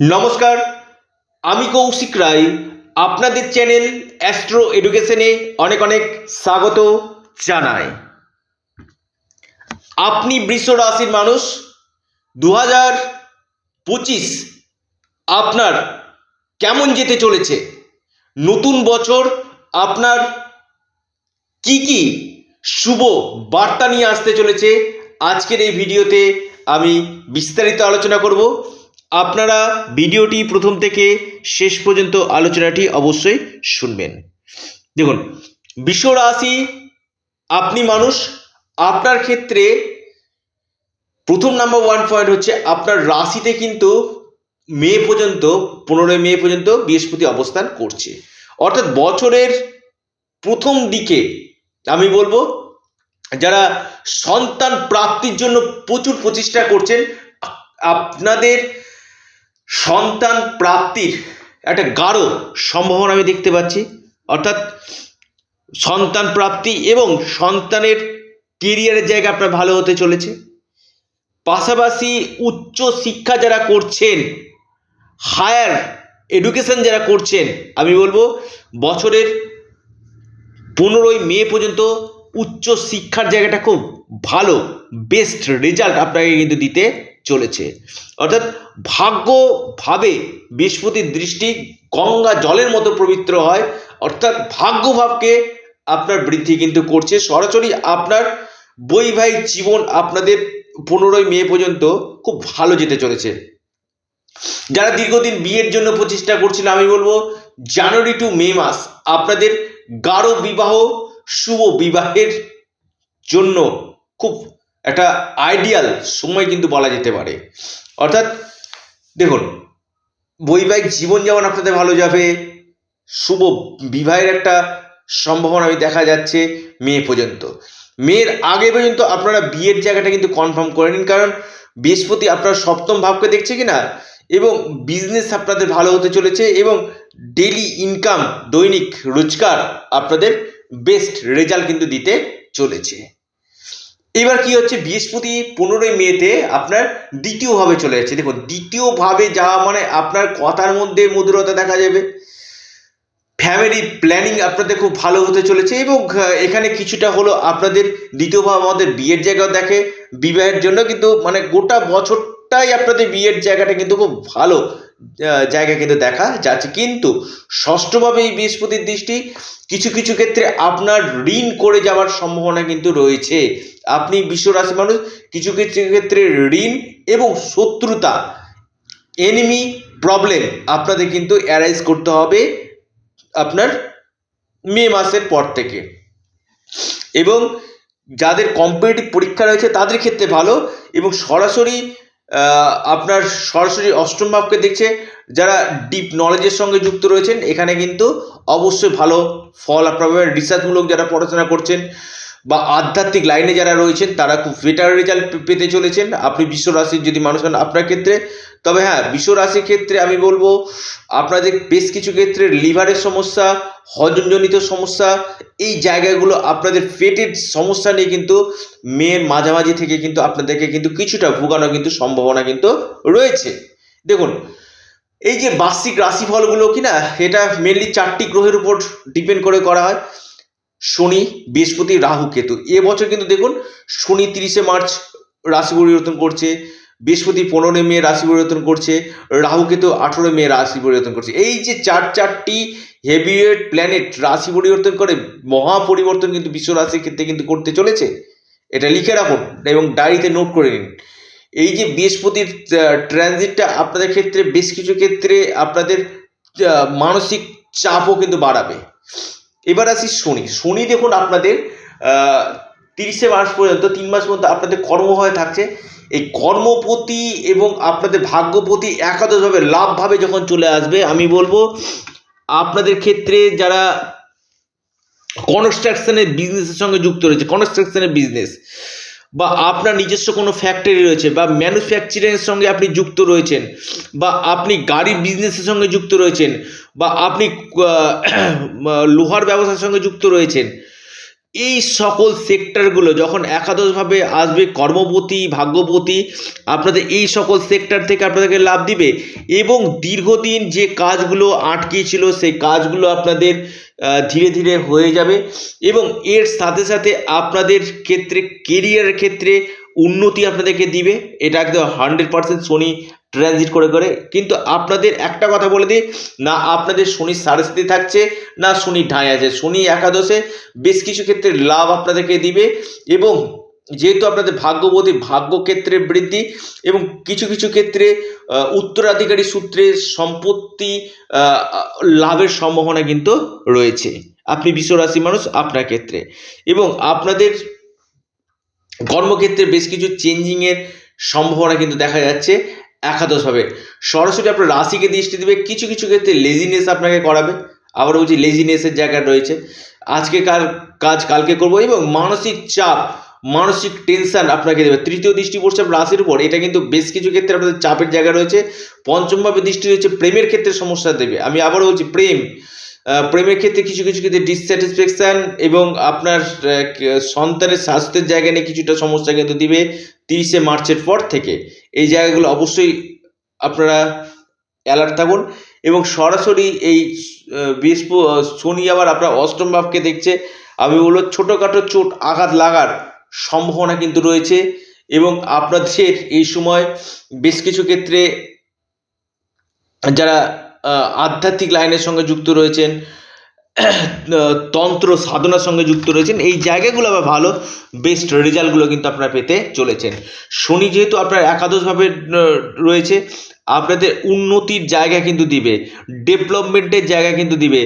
নমস্কার, আমি কৌশিক রায়। আপনাদের চ্যানেল অ্যাস্ট্রো এডুকেশনে অনেক অনেক স্বাগত জানাই। আপনি বৃষ রাশির মানুষ। দু হাজার পঁচিশ আপনার কেমন যেতে চলেছে? নতুন বছর আপনার কি কি শুভ বার্তা নিয়ে আসতে চলেছে? আজকের এই ভিডিওতে আমি বিস্তারিত আলোচনা করব। আপনারা ভিডিওটি প্রথম থেকে শেষ পর্যন্ত আলোচনাটি অবশ্যই শুনবেন। দেখুন, বিশ্ব রাশি, আপনি মানুষ, আপনার ক্ষেত্রে প্রথম নাম্বার ওয়ান পয়েন্ট হচ্ছে আপনার রাশিতে কিন্তু মে পর্যন্ত, পনেরোই মে পর্যন্ত বৃহস্পতি অবস্থান করছে। অর্থাৎ বছরের প্রথম দিকে, আমি বলব, যারা সন্তান প্রাপ্তির জন্য প্রচুর প্রচেষ্টা করছেন, আপনাদের সন্তান প্রাপ্তির একটা গাঢ় সম্ভাবনা আমি দেখতে পাচ্ছি। অর্থাৎ সন্তান প্রাপ্তি এবং সন্তানের কেরিয়ারের জায়গা আপনার ভালো হতে চলেছে। পাশাপাশি উচ্চ শিক্ষা যারা করছেন হায়ার এডুকেশন যারা করছেন, আমি বলব বছরের পনেরোই মে পর্যন্ত উচ্চ শিক্ষার জায়গাটা খুব ভালো বেস্ট রেজাল্ট আপনাকে কিন্তু দিতে চলেছে। অর্থাৎ ভাগ্যভাবে বৃহস্পতির দৃষ্টি গঙ্গা জলের মতো পবিত্র হয়, অর্থাৎ ভাগ্যভাবকে আপনার বৃদ্ধি কিন্তু করছে। সরাসরি আপনার বৈবাহিক জীবন আপনাদের পনেরোই মে পর্যন্ত খুব ভালো যেতে চলেছে। যারা দীর্ঘদিন বিয়ের জন্য প্রচেষ্টা করছিল আমি বলব জানুয়ারি টু মে মাস আপনাদের গাঢ় বিবাহ, শুভ বিবাহের জন্য খুব একটা আইডিয়াল সময় কিন্তু বলা যেতে পারে। অর্থাৎ দেখুন, বৈবাহিক জীবন যেমন আপনাদের ভালো যাবে, শুভ বিবাহের একটা সম্ভাবনা আমি দেখা যাচ্ছে মে পর্যন্ত। মেয়ের আগে পর্যন্ত আপনারা বিয়ের জায়গাটা কিন্তু কনফার্ম করে নিন, কারণ বৃহস্পতি আপনার সপ্তম ভাবকে দেখছে কি না এবং বিজনেস আপনাদের ভালো হতে চলেছে, এবং ডেলি ইনকাম দৈনিক রোজগার আপনাদের বেস্ট রেজাল্ট কিন্তু দিতে চলেছে। এবার কি হচ্ছে? বৃহস্পতি পনেরোই মেতে আপনার দ্বিতীয়ভাবে চলে যাচ্ছে। দেখুন দ্বিতীয়ভাবে যাওয়া মানে আপনার কথার মধ্যে মধুরতা দেখা যাবে। ফ্যামিলি প্ল্যানিং আপনাদের খুব ভালো হতে চলেছে এবং এখানে কিছুটা হলো আপনাদের দ্বিতীয়ভাবে আমাদের বিয়ের জায়গা দেখে, বিবাহের জন্য। কিন্তু মানে গোটা বছরটাই আপনাদের বিয়ের জায়গাটা কিন্তু খুব ভালো। জায়গা কিন্তু দেখা যাচ্ছে। কিন্তু ষষ্ঠভাবে এই বৃহস্পতির দৃষ্টি কিছু কিছু ক্ষেত্রে আপনার ঋণ করে যাওয়ার সম্ভাবনা কিন্তু রয়েছে। আপনি বিশ্ব রাশি মানুষ, কিছু কিছু ক্ষেত্রে ঋণ এবং শত্রুতা এনিমি প্রবলেম আপনাদের কিন্তু অ্যারাইজ করতে হবে আপনার মে মাসের পর থেকে। এবং যাদের কম্পিটিটিভ পরীক্ষা রয়েছে তাদের ক্ষেত্রে ভালো এবং সরাসরি আপনার সরাসরি অষ্টম ভাবকে দেখছে, যারা ডিপ নলেজের সঙ্গে যুক্ত রয়েছেন, এখানে কিন্তু অবশ্যই ভালো ফল আপনার রিসার্চমূলক যারা পড়াশোনা করছেন বা আধ্যাত্মিক লাইনে যারা রয়েছেন, তারা খুব বেটার রেজাল্ট পেতে চলেছেন। আপনি বিশ্ব রাশির যদি মানুষ হন আপনার ক্ষেত্রে। তবে হ্যাঁ বিশ্ব রাশির ক্ষেত্রে আমি বলব, আপনাদের বেশ কিছু ক্ষেত্রে লিভারের সমস্যা, হজমজনিত সমস্যা, এই জায়গাগুলো আপনাদের পেটের সমস্যা নিয়ে কিন্তু মেয়ের মাঝামাঝি থেকে কিন্তু আপনাদেরকে কিন্তু কিছুটা ভোগানো কিন্তু সম্ভাবনা কিন্তু রয়েছে। দেখুন, এই যে বার্ষিক রাশিফলগুলো কি না এটা মেনলি চারটি গ্রহের উপর ডিপেন্ড করে করা হয়। শনি, বৃহস্পতি, রাহু, কেতু। এবছর কিন্তু দেখুন, শনি তিরিশে মার্চ রাশি পরিবর্তন করছে, বৃহস্পতি পনেরোই মে রাশি পরিবর্তন করছে, রাহু, কেতু আঠেরোই মে রাশি পরিবর্তন করছে। এই যে চার চারটি হেভিওয়েট প্ল্যানেট রাশি পরিবর্তন করে মহা পরিবর্তন কিন্তু বিশ্ব রাশির ক্ষেত্রে কিন্তু করতে চলেছে, এটা লিখে রাখুন এবং ডায়েরিতে নোট করে নিন। এই যে বৃহস্পতির ট্রানজিটটা আপনাদের ক্ষেত্রে, বেশ কিছু ক্ষেত্রে আপনাদের মানসিক চাপও কিন্তু বাড়াবে। এবার আসি শনি। শনি দেখুন আপনাদের তিরিশে মাস পর্যন্ত, তিন মাস পর্যন্ত আপনাদের কর্ম হয়ে থাকছে। এই কর্মপতি এবং আপনাদের ভাগ্যপতি একাদশভাবে, লাভভাবে যখন চলে আসবে, আমি বলব, আপনাদের ক্ষেত্রে যারা কনস্ট্রাকশনের বিজনেসের সঙ্গে যুক্ত রয়েছে কনস্ট্রাকশনের বিজনেস বা আপনার নিজস্ব কোনো ফ্যাক্টরি রয়েছে বা ম্যানুফ্যাকচারিংয়ের সঙ্গে আপনি যুক্ত রয়েছেন বা আপনি গাড়ি বিজনেসের সঙ্গে যুক্ত রয়েছেন বা আপনি লোহার ব্যবসার সঙ্গে যুক্ত রয়েছেন এই সকল সেক্টরগুলো যখন একাদশভাবে আসবে, কর্মপতি, ভাগ্যপতি, আপনাদের এই সকল সেক্টর থেকে আপনাদেরকে লাভ দিবে এবং দীর্ঘদিন যে কাজগুলো আটকে ছিল সেই কাজগুলো আপনাদের ধীরে ধীরে হয়ে যাবে এবং এর সাথে সাথে আপনাদের ক্ষেত্রে কেরিয়ারের ক্ষেত্রে উন্নতি আপনাদেরকে দিবে। এটা একদম হান্ড্রেড পার্সেন্ট শনি ট্রানজিট করে করে। কিন্তু আপনাদের একটা কথা বলে দিই, না আপনাদের শনি সারস্থিতি থাকছে, না শনি ঢাই আছে। শনি একাদশে বেশ কিছু ক্ষেত্রে লাভ আপনাদেরকে দিবে এবং যেহেতু আপনাদের ভাগ্যবতী ভাগ্যক্ষেত্রে বৃদ্ধি এবং কিছু কিছু ক্ষেত্রে উত্তরাধিকারী সূত্রে সম্পত্তি লাভের সম্ভাবনা কিন্তু রয়েছে। আপনি বিশ্বরাশি মানুষ আপনার ক্ষেত্রে। এবং আপনাদের কর্মক্ষেত্রে বেশ কিছু চেঞ্জিংয়ের সম্ভাবনা কিন্তু দেখা যাচ্ছে একাদশভাবে। সরাসরি আপনার রাশিকে দৃষ্টি দেবে, কিছু কিছু ক্ষেত্রে লেজিনেস আপনাকে করাবে। আবার বলছি লেজিনেসের জায়গা রয়েছে। আজকে কার কাজ কালকে করব এবং মানসিক চাপ, মানসিক টেনশন আপনাকে দেবে। তৃতীয় দৃষ্টি পড়ছে রাশির উপর, এটা কিন্তু বেশ কিছু ক্ষেত্রে আপনাদের চাপের জায়গা রয়েছে। পঞ্চমভাবে দৃষ্টি রয়েছে, প্রেমের ক্ষেত্রে সমস্যা দেবে। আমি আবারও বলছি, প্রেম। প্রেমের ক্ষেত্রে কিছু কিছু ক্ষেত্রে ডিসস্যাটিসফ্যাকশান এবং আপনার সন্তানের স্বাস্থ্যের জায়গা নিয়ে কিছুটা সমস্যা কিন্তু দিবে তিরিশে মার্চের পর থেকে। এই জায়গাগুলো অবশ্যই আপনারা অ্যালার্ট থাকুন এবং সরাসরি এই বৃহস্পতি শনি আবার আপনার অষ্টম ভাবকে দেখছে। আমি বলব ছোটোখাটো চোট আঘাত লাগার সম্ভাবনা কিন্তু রয়েছে এবং আপনাদের এই সময় বেশ কিছু ক্ষেত্রে যারা আধ্যাত্মিক লাইনের সঙ্গে যুক্ত রয়েছেন তন্ত্র সাধনার সঙ্গে যুক্ত রয়েছেন, এই জায়গাগুলো আবার ভালো বেস্ট রেজাল্টগুলো কিন্তু আপনারা পেতে চলেছেন। শনি যেহেতু আপনার একাদশভাবে রয়েছে, আপনাদের উন্নতির জায়গা কিন্তু দিবে ডেভেলপমেন্টের জায়গা কিন্তু দিবে।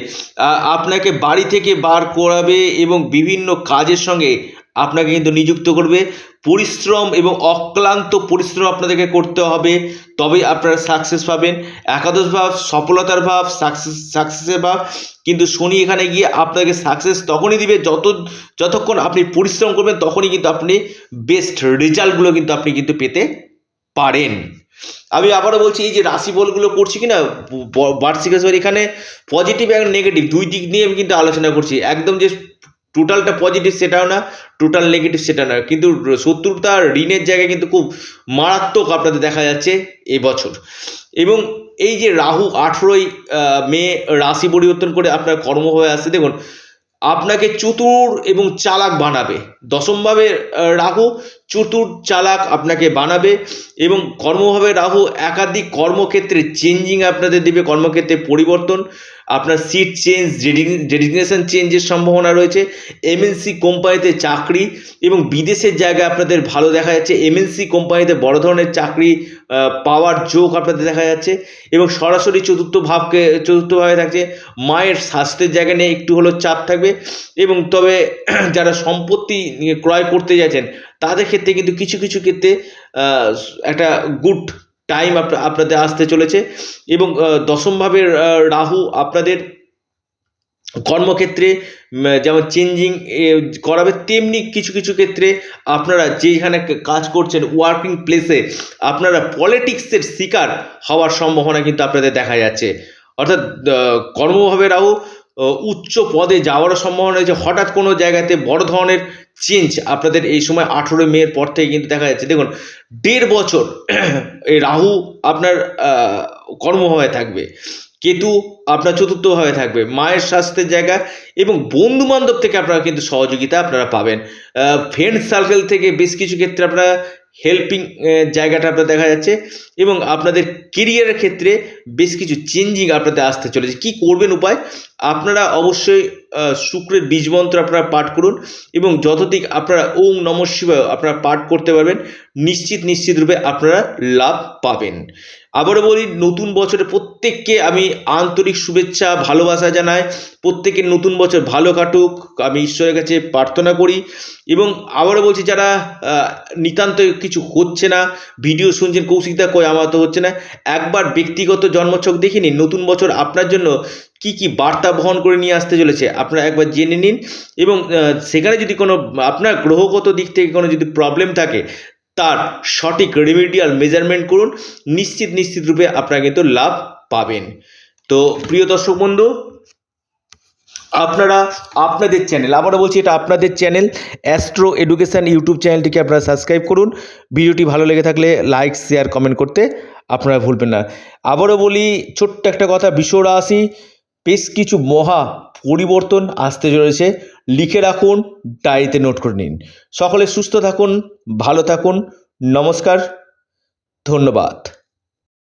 আপনাকে বাড়ি থেকে বার করাবে এবং বিভিন্ন কাজের সঙ্গে আপনাকে কিন্তু নিযুক্ত করবে। পরিশ্রম এবং অক্লান্ত পরিশ্রম আপনাদেরকে করতে হবে। তবেই আপনারা সাকসেস পাবেন। একাদশ ভাব, সফলতার ভাব সাকসেস সাকসেসের ভাব। কিন্তু শনি এখানে গিয়ে আপনাকে সাকসেস তখনই দিবে যত, যতক্ষণ আপনি পরিশ্রম করবেন তখনই কিন্তু আপনি বেস্ট রেজাল্টগুলো কিন্তু আপনি কিন্তু পেতে পারেন। আমি আবারও বলছি, এই যে রাশি বলগুলো করছি কি না বার্ষিক এখানে পজিটিভ এবং নেগেটিভ দুই দিক নিয়ে আমি কিন্তু আলোচনা করছি। একদম যে টোটালটা পজিটিভ সেটাও না, টোটাল নেগেটিভ সেটা না। কিন্তু শত্রুতা ঋণের জায়গায় কিন্তু খুব মারাত্মক আপনাদের দেখা যাচ্ছে এবছর এবং এই যে রাহু আঠেরোই মে রাশি পরিবর্তন করে আপনার কর্মভাবে আসছে, দেখুন, আপনাকে চতুর এবং চালাক বানাবে। দশমভাবে রাহু চতুর চালাক আপনাকে বানাবে এবং কর্মভাবে রাহু একাধিক কর্মক্ষেত্রে চেঞ্জিং আপনাদের দেবে, কর্মক্ষেত্রে পরিবর্তন। আপনার সিট চেঞ্জ ডেডিগনেশন চেঞ্জের সম্ভাবনা রয়েছে। এমএনসি কোম্পানিতে চাকরি এবং বিদেশের জায়গায় আপনাদের ভালো দেখা যাচ্ছে। এমএনসি কোম্পানিতে বড় ধরনের চাকরি পাওয়ার যোগ আপনাদের দেখা যাচ্ছে এবং সরাসরি চতুর্থ ভাবকে চতুর্থভাবে থাকছে। মায়ের স্বাস্থ্যের জায়গা নিয়ে একটু হলেও চাপ থাকবে এবং তবে যারা সম্পত্তি ক্রয় করতে যাচ্ছেন তাদের ক্ষেত্রে কিন্তু কিছু কিছু ক্ষেত্রে একটা গুড টাইম আপনাদের আসতে চলেছে এবং দশমভাবে রাহু আপনাদের কর্মক্ষেত্রে যেমন চেঞ্জিং করাবে, তেমনি কিছু কিছু ক্ষেত্রে আপনারা যেখানে কাজ করছেন ওয়ার্কিং প্লেসে আপনারা পলিটিক্সের শিকার হওয়ার সম্ভাবনা কিন্তু আপনাদের দেখা যাচ্ছে। অর্থাৎ কর্মভাবে রাহু উচ্চ পদে যাওয়ারও সম্ভাবনা রয়েছে। হঠাৎ কোনো জায়গাতে বড় ধরনের চেঞ্জ আপনাদের এই সময় আঠেরোই মেয়ের পর থেকে কিন্তু দেখা যাচ্ছে। দেখুন, দেড় বছর এই রাহু আপনার কর্ম কর্মভাবে থাকবে, কেতু আপনার চতুর্থভাবে থাকবে, মায়ের স্বাস্থ্যের জায়গা এবং বন্ধু বান্ধব থেকে আপনারা কিন্তু সহযোগিতা আপনারা পাবেন। ফ্রেন্ড সার্কেল থেকে বেশ কিছু ক্ষেত্রে আপনারা হেল্পিং জায়গাটা আপনার দেখা যাচ্ছে এবং আপনাদের কেরিয়ারের ক্ষেত্রে বেশ কিছু চেঞ্জিং আপনাদের আসতে চলেছে। কি করবেন উপায়? আপনারা অবশ্যই শুক্রের বীজ মন্ত্র আপনারা পাঠ করুন এবং যতদিক আপনারা ওম নম শিবায় আপনারা পাঠ করতে পারবেন, নিশ্চিত নিশ্চিত রূপে আপনারা লাভ পাবেন। আবারও বলি, নতুন বছরে প্রত্যেককে আমি আন্তরিক শুভেচ্ছা, ভালোবাসা জানাই। প্রত্যেকের নতুন বছর ভালো কাটুক, আমি ঈশ্বরের কাছে প্রার্থনা করি। এবং আবারও বলছি, যারা নিতান্ত কিছু হচ্ছে না, ভিডিও শুনছেন কৌশিকদা কই, আমার তো হচ্ছে না। একবার ব্যক্তিগত জন্মছক দেখে নিন, নতুন বছর আপনার জন্য কি কি বার্তা বহন করে নিয়ে আসতে চলেছে, আপনারা একবার জেনে নিন। এবং সেখানে যদি কোনো, আপনার গ্রহগত দিক থেকে কোনো যদি প্রবলেম থাকে তার সঠিক রেমিডিয়াল মেজারমেন্ট করুন, নিশ্চিত নিশ্চিত রূপে আপনারা কিন্তু লাভ পাবেন। তো প্রিয় দর্শক বন্ধু, আপনারা আপনাদের চ্যানেল আবারও বলছি এটা আপনাদের চ্যানেল অ্যাস্ট্রো এডুকেশান ইউটিউব চ্যানেলটিকে আপনারা সাবস্ক্রাইব করুন। ভিডিওটি ভালো লেগে থাকলে লাইক শেয়ার কমেন্ট করতে আপনারা ভুলবেন না। আবারও বলি, ছোট্ট একটা কথা বিশ্ব রাশি বেশ কিছু মহা পরিবর্তন আসতে চলেছে। লিখে রাখুন ডায়েরিতে নোট করে নিন। সকলে সুস্থ থাকুন ভালো থাকুন। নমস্কার ধন্যবাদ।